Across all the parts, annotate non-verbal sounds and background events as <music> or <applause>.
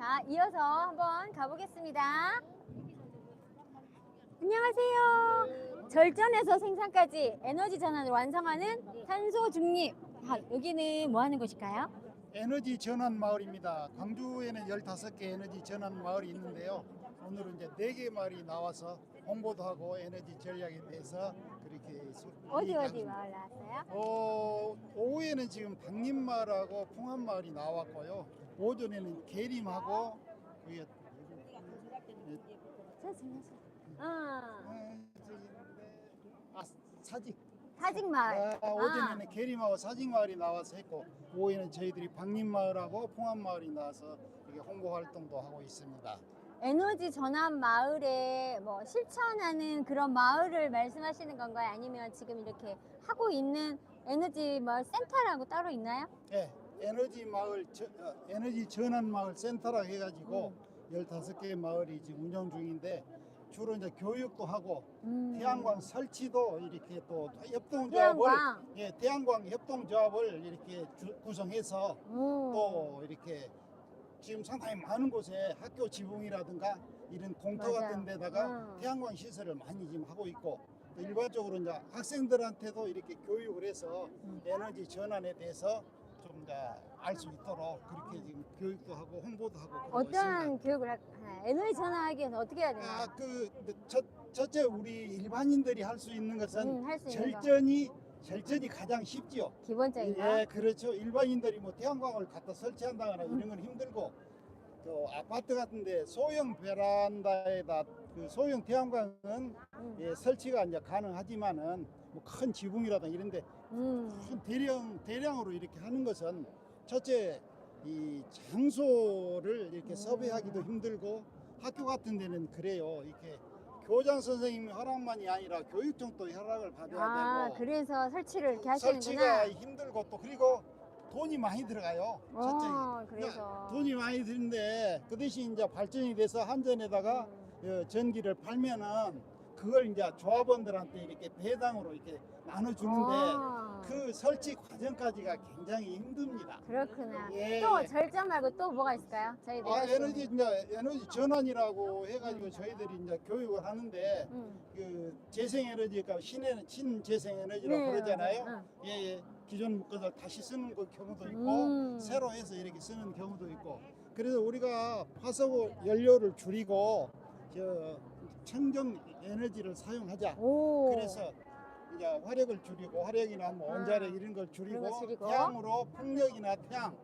자, 이어서 한번 가보겠습니다. 안녕하세요. 절전에서 생산까지 에너지 전환을 완성하는 탄소 중립. 아, 여기는 뭐 하는 곳일까요? 에너지 전환 마을입니다. 광주에는 15개 에너지 전환 마을이 있는데요. 오늘은 이제 4개 마을이 나와서 홍보도 하고 에너지 전략에 대해서 그렇게 소- 어디 어디. 마을 나왔어요? 어, 오후에는 지금 박림마을하고 풍암마을이 나왔고요. 오전에는 계림하고 그게 선생님. 어, 아, 아, 사직 사직 마을. 아, 오전에는 계림하고 사직마을이 나와서 했고 오후에는 저희들이 박림마을하고 풍암마을이 나와서 이렇게 홍보 활동도 하고 있습니다. 에너지 전환 마을에 뭐 실천하는 그런 마을을 말씀하시는 건가요? 아니면 지금 이렇게 하고 있는 에너지 마을 센터라고 따로 있나요? 예, 에너지 마을 저- 어, 에너지 전환 마을 센터라 해가지고 음. 15개 마을이 지금 운영 중인데 주로 이제 교육도 하고 음. 태양광 설치도 이렇게 또 협동조합을 태양광. 예, 태양광 협동조합을 이렇게 주- 구성해서 오. 또 이렇게 지금 상당히 많은 곳에 학교 지붕이라든가 이런 공터 맞아요. 같은 데다가 음. 태양광 시설을 많이 지금 하고 있고 또 일반적으로 이제 학생들한테도 이렇게 교육을 해서 음. 에너지 전환에 대해서 좀 알 수 있도록 그렇게 지금 교육도 하고 홍보도 하고. 어떤 교육을 할, 아, 에너지 전환하기 위해서 어떻게 해야 되나요? 아, 그 첫, 첫째 우리 일반인들이 할 수 있는 것은 음, 할수 있는 거. 절전이 절전이 가장 쉽지요. 기본적인 거. 예, 그렇죠. 일반인들이 뭐 태양광을 갖다 설치한다거나 음. 이런 건 힘들고 또 아파트 같은데 소형 베란다에다 그 소형 태양광은 음. 예, 설치가 이제 가능하지만은 뭐 큰 지붕이라든가 이런데 음. 큰 대량 대량으로 이렇게 하는 것은 첫째 이 장소를 이렇게 음. 섭외하기도 힘들고 학교 같은 데는 그래요. 이렇게 교장 선생님의 허락만이 아니라 교육청도 허락을 받아야 아, 되고 그래서 설치를 이렇게 설치가 하시는구나. 힘들고 또 그리고 돈이 많이 들어가요. 첫째 어, 그래서. 많이 드는데 그 대신 이제 발전이 돼서 한전에다가 음. 어, 전기를 팔면은 그걸 이제 조합원들한테 이렇게 배당으로 이렇게 나눠주는데 어, 그 설치 과정까지가 굉장히 힘듭니다. 그렇구나. 예. 또 절전 말고 또 뭐가 있을까요? 저희들이 아. 에너지 이제 에너지 전환이라고 해가지고 저희들이 이제 교육을 하는데 음. 그 재생 에너지가 신에 신재생 에너지라고 네, 그러잖아요. 맞아요. 예, 예. 기존 것을 다시 쓰는 그 경우도 있고 음. 새로 해서 이렇게 쓰는 경우도 있고 그래서 우리가 화석 연료를 줄이고 저 청정 에너지를 사용하자. 오. 그래서 이제 화력을 줄이고 화력이나 뭐 아, 원자력 이런 걸 줄이고, 그런 거 줄이고. 태양으로 풍력이나 태양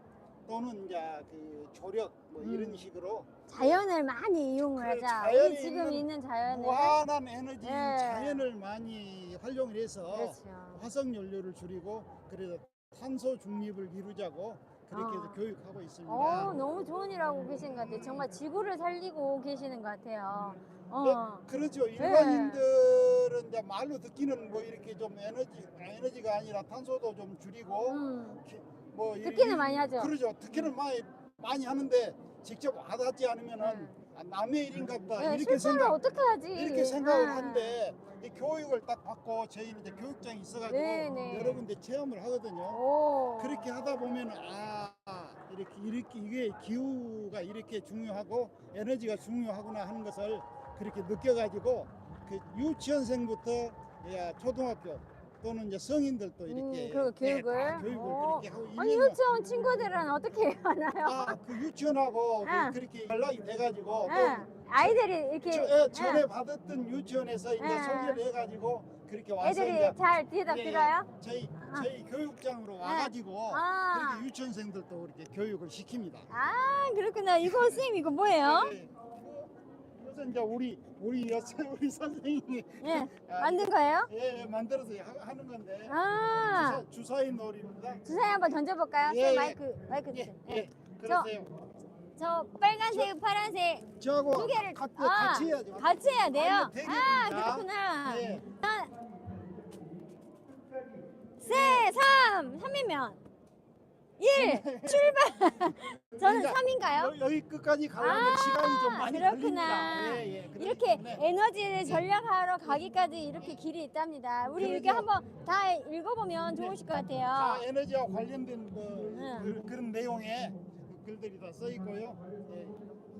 또는 이제 그 조력 뭐 음. 이런 식으로 자연을 많이 이용을 그 하자. 자연이 우리 지금 있는 있는 자연을. 무한한 에너지 네. 자연을 많이 활용을 해서 그렇죠. 화석 연료를 줄이고 그래서 탄소 중립을 이루자고 그렇게 해서 어. 교육하고 있습니다. 어, 너무 좋은 일 하고 계신 것 같아요. 정말 지구를 살리고 계시는 것 같아요. 어. 네, 그렇죠. 일반인들은 이제 말로 듣기는 뭐 이렇게 좀 에너지 에너지가 아니라 탄소도 좀 줄이고 음. 기- 뭐 듣기는 이- 많이 하죠. 그러죠. 듣기는 많이 많이 하는데 직접 와닿지 않으면은 아, 남의 일인가 보다 네, 이렇게 생각 어떻게 하지? 이렇게 생각을 아. 하는데 이 교육을 딱 받고 저희는 이제 교육장이 있어가지고 네, 네. 여러 군데 체험을 하거든요. 오. 그렇게 하다 보면 아 이렇게 이렇게 이게 기후가 이렇게 중요하고 에너지가 중요하구나 하는 것을 그렇게 느껴가지고 그 유치원생부터 야 초등학교 또는 이제 성인들도 이렇게 음, 그 교육을? 예, 다 교육을 오. 그렇게 하고 아니 있는 유치원 친구들은 어떻게 <laughs> 하나요? 아그 유치원하고 그- 응. 그렇게 연락이 돼가지고 예, 아이들이 이렇게 저, 예, 전에 예, 받았던 유치원에서 이제 응. 소개를 해가지고 그렇게 와서 애들이 이제 잘 대답 예, 예, 들어요? 저희 아. 저희 교육장으로 와가지고 아. 그렇게 유치원생들도 이렇게 교육을 시킵니다. 아 그렇구나. 이거 선생님 이거 뭐예요? 네. 이것은 이제 우리 우리 여사 <laughs> 우리 선생님이 예, 아, 만든 거예요? 예, 예, 만들어서 하- 하는 건데 아, 주사, 주사위 놀이입니다. 주사위 한번 던져볼까요? 예, 저 예. 마이크 마이크 예, 주세요. 예, 그러세요. 저 빨간색, 파란색 저하고 두 개를 같이, 아, 같이 해야죠. 같이 해야 돼요. 아니면 대립입니다. 아 그렇구나. 예. 아, 세, 삼, 삼이면 일 <laughs> 출발. 저는 그러니까 삼인가요? 여, 기 끝까지 가려면 아, 시간이 좀 많이 그렇구나. 걸립니다. 예, 예. 그렇기 이렇게 때문에 에너지를 전략하러 가기까지 이렇게 길이 있답니다. 우리 이렇게. 한번 다 읽어보면 좋으실 것 다 같아요. 에너지와 관련된 그, 응. 그, 그런 내용에 글들이 다 써 있고요. 예,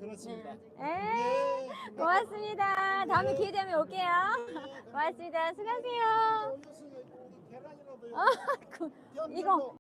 그렇습니다. 네. 네. 고맙습니다. 다음에 기회 되면 올게요. 고맙습니다. 수고하세요. 계란이라도 아, 그, 이거